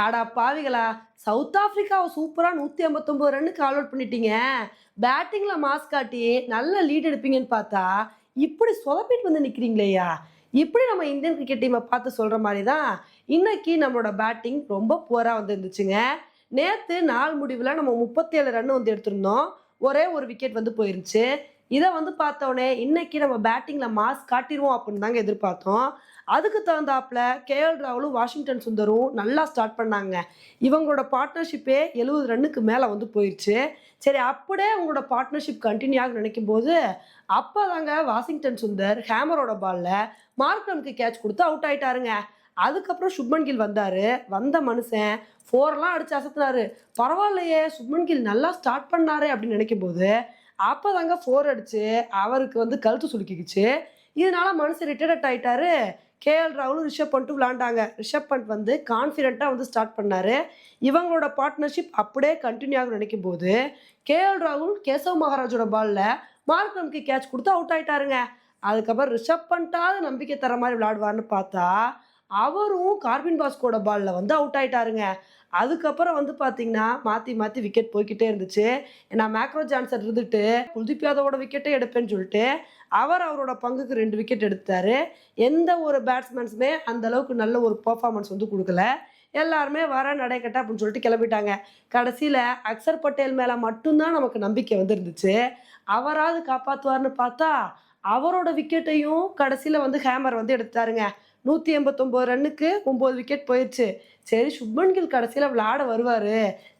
ஆடா பாவிகளா சவுத் ஆப்பிரிக்காவை சூப்பராக நூற்றி ஐம்பத்தொம்போது ரன்னுக்கு ஆல் அவுட் பண்ணிட்டீங்க. பேட்டிங்கில் மாஸ் காட்டி நல்ல லீட் எடுப்பீங்கன்னு பார்த்தா இப்படி சொதப்பிட்டு வந்து நிற்கிறீங்களேயா இப்படி நம்ம இந்தியன் கிரிக்கெட் டீமை பார்த்து சொல்கிற மாதிரி தான் இன்னைக்கு நம்மளோட பேட்டிங் ரொம்ப புவராக வந்து இருந்துச்சுங்க. நேற்று நாள் முடிவில் நம்ம முப்பத்தேழு ரன் வந்து எடுத்திருந்தோம். ஒரே ஒரு விக்கெட் வந்து போயிருந்துச்சு. இதை வந்து பார்த்தோன்னே இன்னைக்கு நம்ம பேட்டிங்கில் மாஸ் காட்டிடுவோம் அப்படின்னு தாங்க எதிர்பார்த்தோம். அதுக்கு தகுந்தாப்புல கேஎல் ராகுலும் வாஷிங்டன் சுந்தரும் நல்லா ஸ்டார்ட் பண்ணாங்க. இவங்களோட பார்ட்னர்ஷிப்பே எழுபது ரன்னுக்கு மேலே வந்து போயிடுச்சு சரி அப்படியே உங்களோட பார்ட்னர்ஷிப் கண்டினியூ ஆக நினைக்கும் போது அப்போ தாங்க வாஷிங்டன் சுந்தர் ஹேமரோட பாலில் மார்க்ரனுக்கு கேட்ச் கொடுத்து அவுட் ஆயிட்டாருங்க. அதுக்கப்புறம் சுப்மன் கில் வந்தார். வந்த மனுஷன் ஃபோர்லாம் அடிச்சு அசத்துனாரு. பரவாயில்லையே சுப்மன் கில் நல்லா ஸ்டார்ட் பண்ணாரு அப்படின்னு நினைக்கும் போது அப்போ தாங்க ஃபோர் அடிச்சு அவருக்கு வந்து கழுத்து சுலுக்கிக்குச்சு. இதனால மனுஷன் ரிட்டையர்ட் ஆயிட்டாரு. கேஎல் ராகுலும் ரிஷப் பண்ணிட்டு விளாண்டாங்க. ரிஷப் பண்ட் வந்து கான்ஃபிடென்ட்டாக வந்து ஸ்டார்ட் பண்ணாரு. இவங்களோட பார்ட்னர்ஷிப் அப்படியே கண்டினியூ ஆகும் நினைக்கும் போது கேஎல் ராகுல் கேசவ் மகாராஜோட பாலில் மார்க்ரம்க்கு கேட்ச் கொடுத்து அவுட் ஆயிட்டாருங்க. அதுக்கப்புறம் ரிஷப் பண்ட்டாவது நம்பிக்கை தர மாதிரி விளாடுவார்னு பார்த்தா அவரும் கார்பின் பாஸ்கோட பாலில் வந்து அவுட் ஆயிட்டாருங்க. அதுக்கப்புறம் வந்து பார்த்தீங்கன்னா மாற்றி மாற்றி விக்கெட் போய்க்கிட்டே இருந்துச்சு. நான் மேக்ரோ ஜான்சன் இருந்துட்டு குல்தீப் யாதவோட விக்கெட்டே எடுப்பேன்னு சொல்லிட்டு அவர் அவரோட பங்குக்கு ரெண்டு விக்கெட் எடுத்தாரு. எந்த ஒரு பேட்ஸ்மேன்ஸுமே அந்த அளவுக்கு நல்ல ஒரு பர்ஃபார்மன்ஸ் வந்து கொடுக்கல. எல்லாருமே வர நடைக்கட்ட அப்படின்னு சொல்லிட்டு கிளம்பிட்டாங்க. கடைசியில் அக்சர் பட்டேல் மேலே மட்டும்தான் நமக்கு நம்பிக்கை வந்து இருந்துச்சு அவராவது காப்பாற்றுவார்னு பார்த்தா அவரோட விக்கெட்டையும் கடைசியில் வந்து ஹேமர் வந்து எடுத்தாருங்க. நூற்றி எண்பத்தொம்போது ரன்னுக்கு ஒம்பது விக்கெட் போயிடுச்சு சரி சுப்மன் கில் கடைசியில் விளையாட வருவார்.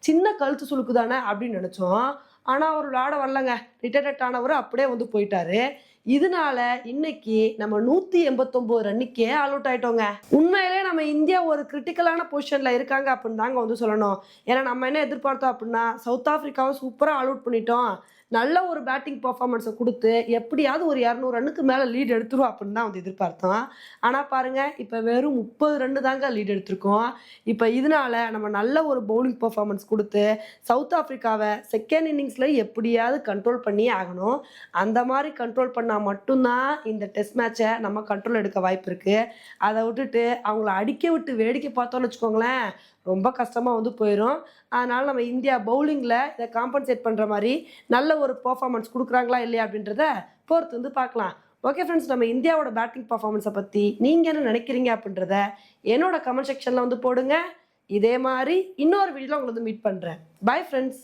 சின்ன கழுத்து சுழுக்கு தானே அப்படின்னு நினச்சோம். ஆனால் அவர் விளையாட வரலங்க. ரிட்டையர்ட் ஆனவர் அப்படியே வந்து போயிட்டாரு. இதனால இன்னைக்கு நம்ம நூற்றி எண்பத்தொம்போது ரன்னுக்கே ஆல் அவுட் ஆயிட்டோங்க? உண்மையிலே நம்ம இந்தியா ஒரு கிரிட்டிக்கலான பொசிஷன்ல இருக்காங்க அப்படின்னு தாங்க வந்து சொல்லணும். ஏன்னா நம்ம என்ன எதிர்பார்த்தோம் அப்படின்னா சவுத் ஆஃப்ரிக்காவை சூப்பராக ஆல் அவுட் பண்ணிட்டோம். நல்ல ஒரு பேட்டிங் பர்ஃபார்மன்ஸை கொடுத்து எப்படியாவது ஒரு இரநூறு ரன்னுக்கு மேலே லீட் எடுத்துரும் அப்படின்னு தான் வந்து எதிர்பார்த்தோம். ஆனால் பாருங்கள் இப்போ வெறும் முப்பது ரன்னு தாங்க லீட் எடுத்திருக்கோம். இப்போ இதனால நம்ம நல்ல ஒரு பவுலிங் பர்ஃபார்மன்ஸ் கொடுத்து சவுத் ஆஃப்ரிக்காவை செகண்ட் இன்னிங்ஸில் எப்படியாவது கண்ட்ரோல் பண்ணியே ஆகணும். அந்த மாதிரி கண்ட்ரோல் பண்ண பண்ணால் மட்டும்தான் இந்த டெஸ்ட் மேட்சை நம்ம கண்ட்ரோல் எடுக்க வாய்ப்பு இருக்குது அதை விட்டுட்டு அவங்கள அடிக்க விட்டு வேடிக்கை பார்த்தோன்னு வச்சுக்கோங்களேன் ரொம்ப கஷ்டமாக வந்து போயிடும் அதனால் நம்ம இந்தியா பவுலிங்கில் இதை காம்பன்சேட் பண்ணுற மாதிரி நல்ல ஒரு பர்ஃபார்மன்ஸ் கொடுக்குறாங்களா இல்லையா அப்படின்றத பொறுத்து வந்து பார்க்கலாம். ஓகே ஃப்ரெண்ட்ஸ் நம்ம இந்தியாவோட பேட்டிங் பர்ஃபார்மன்ஸை பற்றி நீங்கள் என்ன நினைக்கிறீங்க அப்படின்றத என்னோட கமெண்ட் செக்ஷனில் வந்து போடுங்க. இதே மாதிரி இன்னொரு வீடியோவில் உங்களை வந்து மீட் பண்ணுறேன் பை ஃப்ரெண்ட்ஸ்